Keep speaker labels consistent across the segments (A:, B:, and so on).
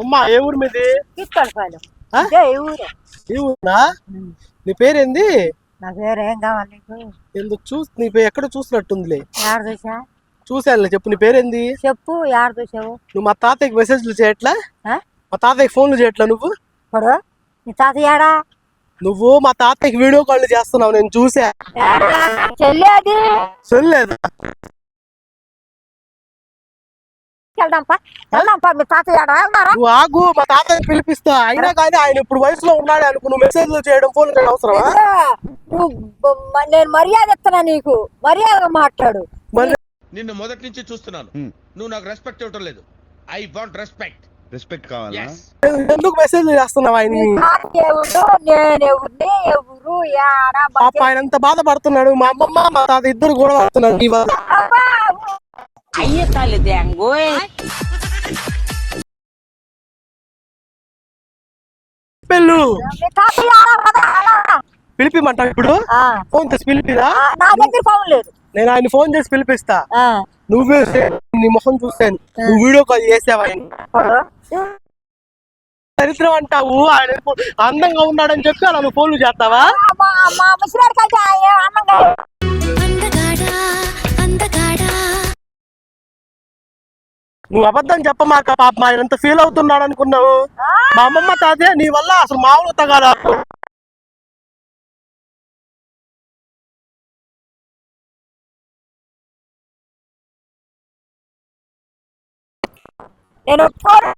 A: అమ్మా ఏ ఊరు మీది?
B: ఇదే ఈ ఊరే?
A: ఈ ఊరునా? నీ పేరేంది?
B: నా పేరు ఏం కావాలి నీకు?
A: ఎందుకు చూ నీ పేరు ఎక్కడ చూసినట్టుందిలే.
B: యాడ చూసా
A: చూశానులే చెప్పు నీ పేరేంది?
B: చెప్పు యాడ చూసావు
A: నువ్వు మా తాతయ్యకి మెసేజ్లు చేయట్లా?
B: ఆ?
A: మా తాతయ్యకి ఫోన్లు చేయట్లా నువ్వు?
B: ఇప్పుడు? నీ తాత
A: నువ్వు మా తాతయ్యకి వీడియో కాల్ చేస్తున్నావు నేను చూసా.
B: చెల్లేది? వెళ్దాంపా మీ తాత యాడా వెళ్దారా?
A: నువ్వు ఆగు మా తాతయ్య పిలిపిస్తా. అయినా కానీ ఆయన ఇప్పుడు వయసులో ఉన్నాడు అనుకో నువ్వు మెసేజ్లు చేయడం ఫోన్ అవసరమా?
B: నువ్వు నేను మర్యాద ఇస్తున్నా నీకు. మర్యాదగా మాట్లాడు.
C: నిన్ను మొదటి నుంచి చూస్తున్నాను. నువ్వు నాకు రెస్పెక్ట్ ఇవ్వటం లేదు. ఐ వాంట్ రెస్పెక్ట్
D: రెస్పెక్ట్ కావాలా?
A: ఎందుకు మెసేజ్లు చేస్తున్నావు ఆయన? పాప ఆయన ఎంత బాధపడుతున్నాడు. మా అమ్మమ్మ మా తాత ఇద్దరు కూడా పడుతున్నారు నీ వల్ల పెళ్ళు
B: మీ తాత యాడా కదా అలా.
A: పిలిపిమంటా ఇప్పుడు?
B: ఆ,
A: ఫోన్ పిలిపిరా?
B: ఆ, నా దగ్గర ఫోన్ లేదు.
A: నేను ఆయన ఫోన్ చేసి పిలిపిస్తా.
B: ఆ,
A: నువ్వే నీ మొహం చూస్తాను. నువ్వు వీడియో కాల్ చేసావా? దరిద్రం అంటావు. ఆయన అందంగా ఉన్నాడని చెప్పి అలా నువ్వు ఫోన్లు చేస్తావా? నువ్వు అబద్ధం చెప్పమాక పాప మా ఆయన ఎంత ఫీల్ అవుతున్నాడు అనుకున్నావు? మా అమ్మమ్మ తాతయ్య నీ వల్ల అసలు మామూలు తగాదా
B: నేను ఫోన్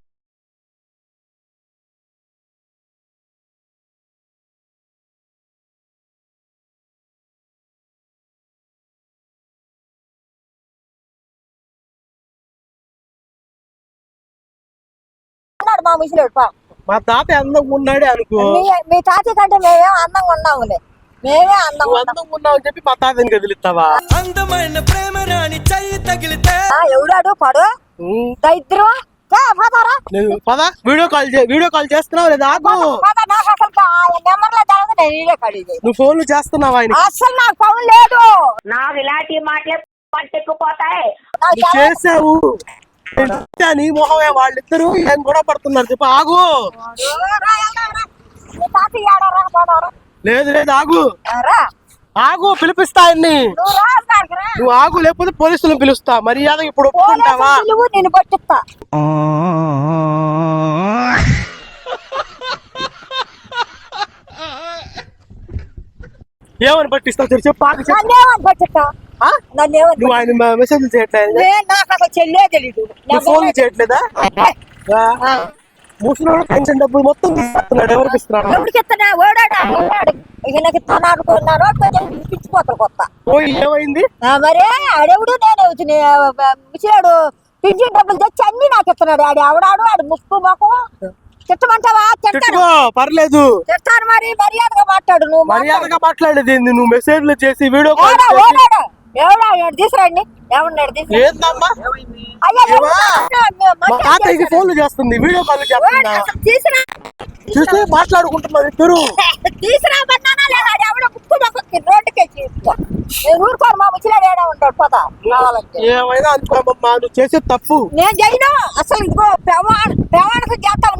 B: అన్నాడు మా ముసలాడు పా.
A: మా తాతయ్య అందంగా ఉన్నాడే అనుకో.
B: మీ తాతయ్య కంటే మేమేం అందంగా ఉన్నాములే. మేమే అందంగా
A: అందంగా ఉన్నావు అని చెప్పి మా తాతయ్యని కదిలిస్తావా?
E: అందమైన ప్రేమ రాణి చెయ్యి తగిలితే
B: ఆ, ఎవడాడు? పడు. దరిద్రం.
A: పదా వీడియో కాల్ చే వీడియో కాల్ చేస్తున్నావు లేదా? నువ్వు ఫోన్లు చేస్తున్నావు ఆయన
B: అసలు నాకు ఫోన్ లేదు.
F: నాకు ఇలాంటి మాటలే
A: నువ్వు చేసావు. నీ మొహమే? వాళ్ళిద్దరు ఏం గొడవ పడుతున్నారు చెప్పు ఆగు. లేదు లేదు ఆగు. ఆగు పిలిపిస్తా ఆయన్ని
B: నువ్వు
A: ఆగు లేకపోతే పోలీసులను పిలుస్తా. మర్యాద ఇప్పుడు ఒప్పుకుంటావా?
B: నిన్ను పట్టిస్తా
A: ఏమని పట్టిస్తావు సరే చెప్పు ఆగు చెప్పు.
B: పట్టిస్తా
A: నువ్వు ఆయన మెసేజ్ చేయట్లేదు?
B: నేను నాకు అసలు చెల్లే
A: నువ్వు ఫోన్ చేయట్లేదా? ముసలి పెన్షన్ డబ్బులు మొత్తం తీసుకొస్తున్నాడు ఎవరికి ఇస్తున్నాడు
B: ఎవరికి ఇస్తున్నా ఓడాడు? ఓడాడు. ఇక నాకు ఇస్తాను అనుకున్నాను కొంచెం పిచ్చిపోతారు కొత్త.
A: ఓ ఏమైంది?
B: ఆ, మరే ఆడెవడు నేను? వచ్చిన ముసిరాడు పింఛన్ డబ్బులు తెచ్చి అన్ని నాకు ఇస్తున్నాడు. ఆడు ఎవడాడు? ఆడు ముక్కు మాకు తిట్టమంటావా? తిట్టాను.
A: పర్లేదు.
B: తిట్టాను మరి మర్యాదగా మాట్లాడు నువ్వు.
A: మర్యాదగా మాట్లాడేది? నువ్వు మెసేజ్లు చేసి వీడియో కాల్
B: ఎవడా? తీసుకురండి.
A: ఫోన్లు చేస్తుంది వీడియో కాల్ చేస్తున్నా చూస్తే
B: తీసురా బన్నానా లేదా ఆడు ఎవడో ముక్కు మాకు రోడ్డుకే తీసుకో నేను ఊరుకోను మా ముచ్చిలాడు ఏడా ఉంటాడు? పోతా
A: ఏమైనా అనుకోమమ్మా నువ్వు చేసేది తప్పు.
B: నేను చేయను. అసలు ఇదిగో పెవాడకు చేస్తావు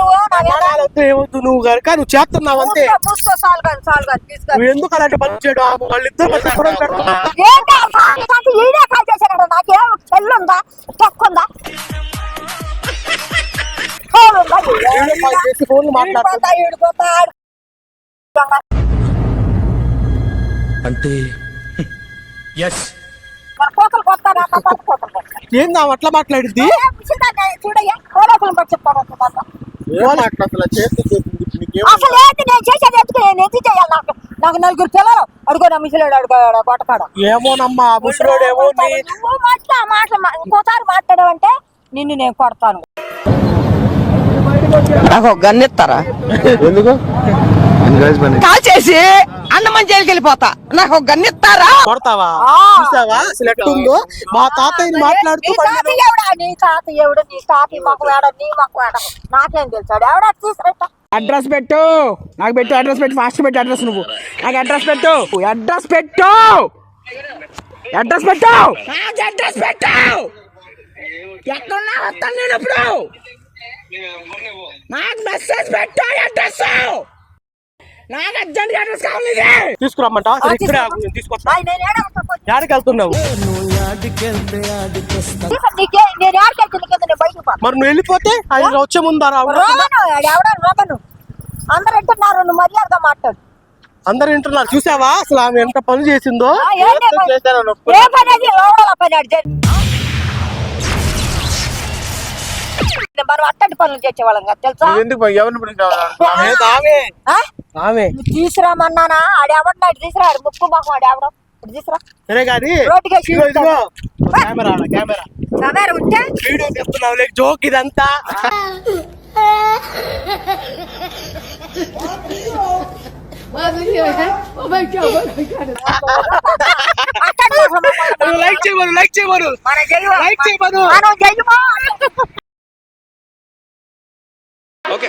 A: మాట్లాడొద్దు ఏమొద్దు నువ్వు కనుక నువ్వు చేస్తున్నావు అంతే.
B: మూసుకో, మూసుకో చాలు కానీ చాలు కానీ తీసుకో
A: నువ్వు ఎందుకు అలాంటి పని చేయడం? వాళ్ళిద్దరు మధ్య గొడవ పెడుతున్నారు.
B: ఏంటి? ఆ సాటి సాటి ఈడే కాల్ చేశాడు నాకేం చెల్లుందా? తొక్కుందా? ఫోనుందా?
A: వీడియో కాల్ చేసి ఫోన్లు మాట్లాడుతున్నారు.
B: ఈడిపోతా, ఈడిపోతా.
E: అంటే ఎస్
B: కోతలు కొత్త నా కొత్త కోతలు కొత్త.
A: ఏంది ఆమె అట్లా మాట్లాడిద్ది?
B: పిచ్చిదాన్ని చూడయ్యా? కోడకులు పట్టి చెప్తాను. అసలు ఏంటి నేను చేసేది ఎందుకు? నేను ఎందుకు చేయాలి నాకు? నాకు నలుగురు పిల్లలు. అడుగో నా మిసిలేడు అడుగో కొట్టకాడ
A: ఏమోనమ్మా ముసలోడు ఏమో నీ
B: నువ్వు మాట్లా మాట ఇంకోసారి మాట్లాడవంటే నిన్ను నేను కొడతాను.
G: నాకు ఒక గన్ ఇస్తారా?
D: ఎందుకు?
G: కాల్ చేసి అన్నమని జైలుకి వెళ్ళిపోతా. నాకు ఒక గన్ ఇస్తారా?
A: కొడతావా. చూసావా? అసలు ఎట్టుందో మా తాతయ్యని మాట్లాడుతూ
B: నీ తాత ఎవడా? నీ తాత ఎవడు? నీ తాత మాకు వేడ? నీ మాకు వేడ? నాకేం తెలుసాడు ఎవడా? తీసుకురా
G: అడ్రస్ పెట్టు. నాకు పెట్టు అడ్రస్ పెట్టు. ఫాస్ట్ పెట్టు అడ్రస్ నువ్వు. నాకు అడ్రస్ పెట్టు. అడ్రస్ పెట్టు.
A: అడ్రస్ పెట్టావు అడ్రస్ పెట్టావు ఎక్కడున్నా వస్తాను నేను ఇప్పుడు నాకు మెసేజ్ పెట్టా అడ్రస్. నాకు అర్జెంట్ అడ్రస్ కావాలి తీసుకురమ్మంట. యాడికి వెళ్తున్నావు. మరి నువ్వు వెళ్ళిపోతే ఆయన వచ్చే ముందు
B: అందరు నువ్వు మర్యాదగా మాట్లాడు.
A: అందరు వింటున్నారు చూసావా? అసలు ఆమె ఎంత పని చేసిందో?
B: మనం అట్టంటి పనులు చేసేవాళ్ళం కదా తెలుసా?
D: ఎందుకు ఎవరిని
B: తీసుకురామన్నానా? ఆడు ఎవడన్నా ఇటు తీసుకురా ఆడు ముక్కు మొహం ఆడు ఎవడో.
A: సరే కానీ. Camera camera.
B: కెమెరా ఉంటే?
A: వీడియో చెప్తున్నావు లేక జోక్ ఇదంతా. లైక్ చేయమను లైక్ చేయమను. లైక్ చేయమను. ఓకే.